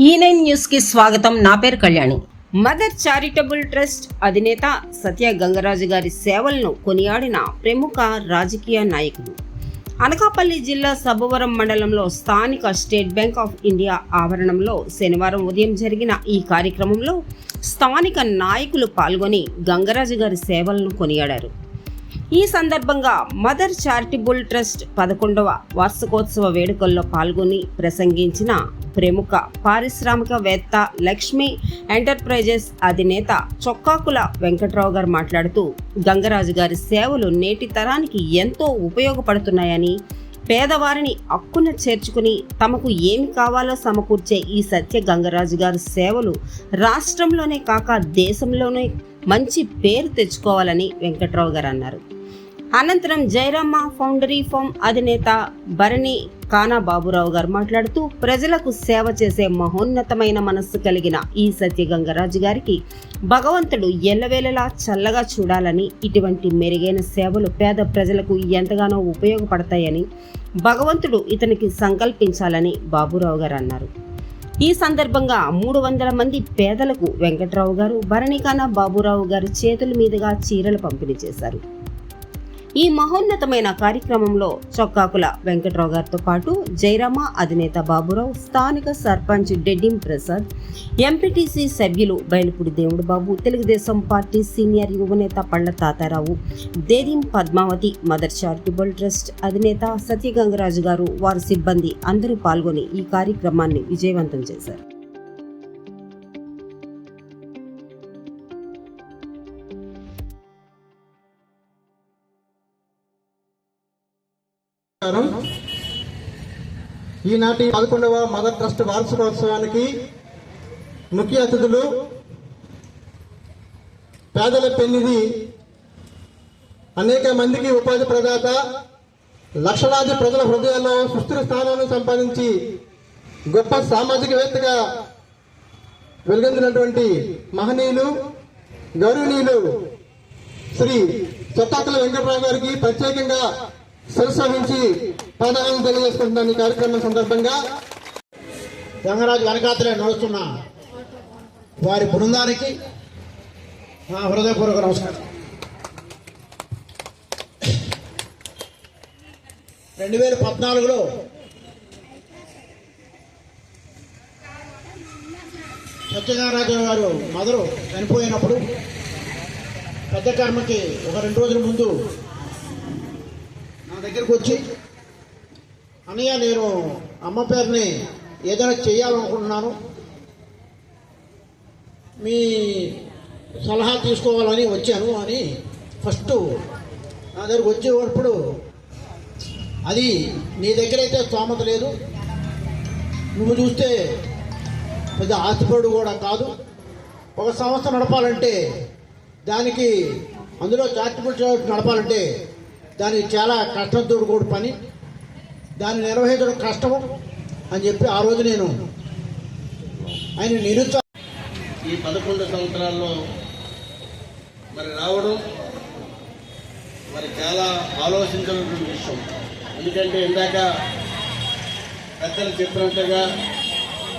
E ఈ nine న్యూస్కి స్వాగతం. నా పేరు కళ్యాణి. మదర్ చారిటబుల్ ట్రస్ట్ అధినేత సత్య గంగరాజు గారి సేవలను కొనియాడిన ప్రముఖ రాజకీయ నాయకుడు. అనకాపల్లి జిల్లా సబవరం మండలంలో స్థానిక స్టేట్ బ్యాంక్ ఆఫ్ ఇండియా ఆవరణంలో శనివారం ఉదయం జరిగిన ఈ కార్యక్రమంలో స్థానిక నాయకులు పాల్గొని గంగరాజు గారి సేవలను కొనియాడారు. ఈ సందర్భంగా మదర్ చారిటబుల్ ట్రస్ట్ పదకొండవ వార్షికోత్సవ వేడుకల్లో పాల్గొని ప్రసంగించిన ప్రముఖ పారిశ్రామికవేత్త లక్ష్మి ఎంటర్ప్రైజెస్ అధినేత చొక్కాకుల వెంకట్రావు గారు మాట్లాడుతూ గంగరాజు గారి సేవలు నేటి తరానికి ఎంతో ఉపయోగపడుతున్నాయని పేదవారిని అక్కున చేర్చుకుని తమకు ఏమి కావాలో సమకూర్చే ఈ సత్య గంగరాజు గారి సేవలు రాష్ట్రంలోనే కాక దేశంలోనే మంచి పేరు తెచ్చుకోవాలని వెంకట్రావు గారు అన్నారు. అనంతరం జయరామ్మ ఫౌండరీ ఫామ్ అధినేత భరణి కానా బాబురావు గారు మాట్లాడుతూ ప్రజలకు సేవ చేసే మహోన్నతమైన మనస్సు కలిగిన ఈ సత్యగంగరాజు గారికి భగవంతుడు ఎల్లవేళలా చల్లగా చూడాలని ఇటువంటి మెరుగైన సేవలు పేద ప్రజలకు ఎంతగానో ఉపయోగపడతాయని భగవంతుడు ఇతనికి సంకల్పించాలని బాబురావు గారు అన్నారు. ఈ సందర్భంగా మూడు వందల మంది పేదలకు వెంకట్రావు గారు భరణికాన బాబురావు గారు చేతుల మీదుగా చీరలు పంపిణీ చేశారు. ఈ మహోన్నతమైన కార్యక్రమంలో చొక్కాకుల వెంకట్రావు గారితో పాటు జైరామ అధినేత బాబురావు స్థానిక సర్పంచ్ డెడ్డిం ప్రసాద్ ఎంపీటీసీ సభ్యులు బయలుపూడి దేవుడు బాబు తెలుగుదేశం పార్టీ సీనియర్ యువనేత పళ్ళ తాతారావు దేదీం పద్మావతి మదర్ చారిటబుల్ ట్రస్ట్ అధినేత సత్యగంగరాజు గారు వారి సిబ్బంది అందరూ పాల్గొని ఈ కార్యక్రమాన్ని విజయవంతం చేశారు. నమస్కారం. ఈనాటి పదకొండవ మదర్ ట్రస్ట్ వార్షికోత్సవానికి ముఖ్య అతిథులు పేదల పెన్నిధి అనేక మందికి ఉపాధి ప్రదాత లక్షలాది ప్రజల హృదయాల్లో సుస్థిర స్థానాన్ని సంపాదించి గొప్ప సామాజికవేత్తగా వెలుగొందినటువంటి మహనీయులు గౌరవనీయులు శ్రీ చొత్తాకల వెంకటరావు గారికి ప్రత్యేకంగా శిరసహించి పాదాలను తెలియజేసుకుంటున్నాను ఈ కార్యక్రమం సందర్భంగా గంగరాజు వెనకాతలే నడుస్తున్న వారి బృందానికి నా హృదయపూర్వక నమస్కారం. రెండు వేల పద్నాలుగులో సత్యనారాయణ గారు మదరు చనిపోయినప్పుడు పెద్ద కర్మకి ఒక రెండు రోజుల ముందు దగ్గరికి వచ్చి అన్నయ్య నేను అమ్మ పేరుని ఏదైనా చేయాలనుకుంటున్నాను. మీ సలహా తీసుకోవాలని వచ్చాను అని ఫస్ట్ నా దగ్గరకు వచ్చేటప్పుడు అది నీ దగ్గర అయితే స్తోమత లేదు. నువ్వు చూస్తే పెద్ద ఆస్తిపరుడు కూడా కాదు. ఒక సంస్థ నడపాలంటే దానికి అందులో చారిటబుల్ నడపాలంటే దానికి చాలా కష్టంతో కూడి పని. దాన్ని నిర్వహించడం కష్టము అని చెప్పి ఆ రోజు నేను ఆయన నిరుత్సాహ ఈ పదకొండు సంవత్సరాల్లో మరి రావడం మరి చాలా ఆలోచించినటువంటి విషయం. ఎందుకంటే ఇందాక పెద్దలు చెప్పినట్టుగా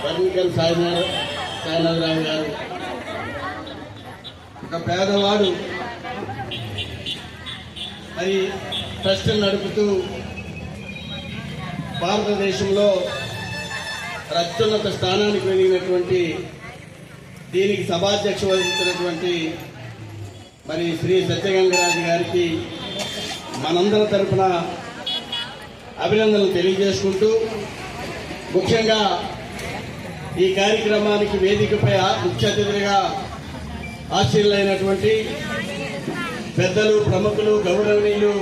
వర్ణికల్ సాయినాథ్ సాయినాథరావు గారు ఒక పేదవాడు మరి ట్రస్ట్ నడుపుతూ భారతదేశంలో అత్యున్నత స్థానానికి వెళ్ళినటువంటి దీనికి సభాధ్యక్ష వహిస్తున్నటువంటి మరి శ్రీ సత్యగంగరాజు గారికి మనందరి తరపున అభినందనలు తెలియజేసుకుంటూ ముఖ్యంగా ఈ కార్యక్రమానికి వేదికపై ముఖ్య అతిథులుగా ఆశీర్లైనటువంటి పెద్దలు ప్రముఖులు గౌరవనీయులు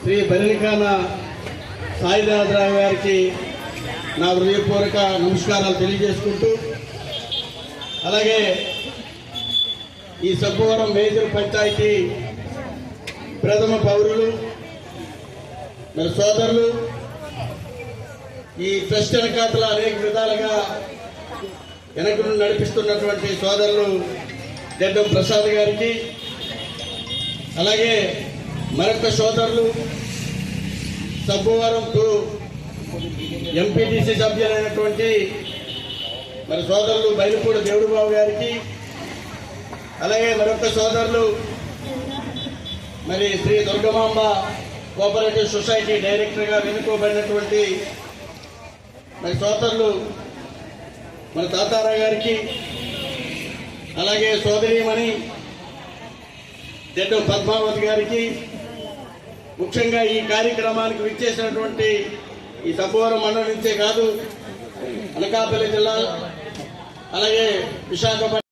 శ్రీ బరినికాన సాయినాథరావు గారికి నా హృదయపూర్వక నమస్కారాలు తెలియజేసుకుంటూ అలాగే ఈ సబ్బవరం మేజర్ పంచాయతీ ప్రథమ పౌరులు మరి సోదరులు ఈ ట్రస్ట్ వెనకాతలు అనేక విధాలుగా వెనక నడిపిస్తున్నటువంటి సోదరులు గడ్డం ప్రసాద్ గారికి అలాగే మరొక సోదరులు సబ్బవరం టూ ఎంపీటీసీ సభ్యులైనటువంటి మరి సోదరులు బయలుపూడి దేవుడు బాబు గారికి అలాగే మరొక సోదరులు మరి శ్రీ దుర్గమాంబ కోఆపరేటివ్ సొసైటీ డైరెక్టర్గా వెనుకోబడినటువంటి మరి సోదరులు మన తాతారా గారికి అలాగే సోదరిమణి జడ్డు పద్మావతి గారికి ముఖ్యంగా ఈ కార్యక్రమానికి విచ్చేసినటువంటి ఈ సబ్బవరం మండలం నుంచే కాదు అనకాపల్లి జిల్లా అలాగే విశాఖపట్నం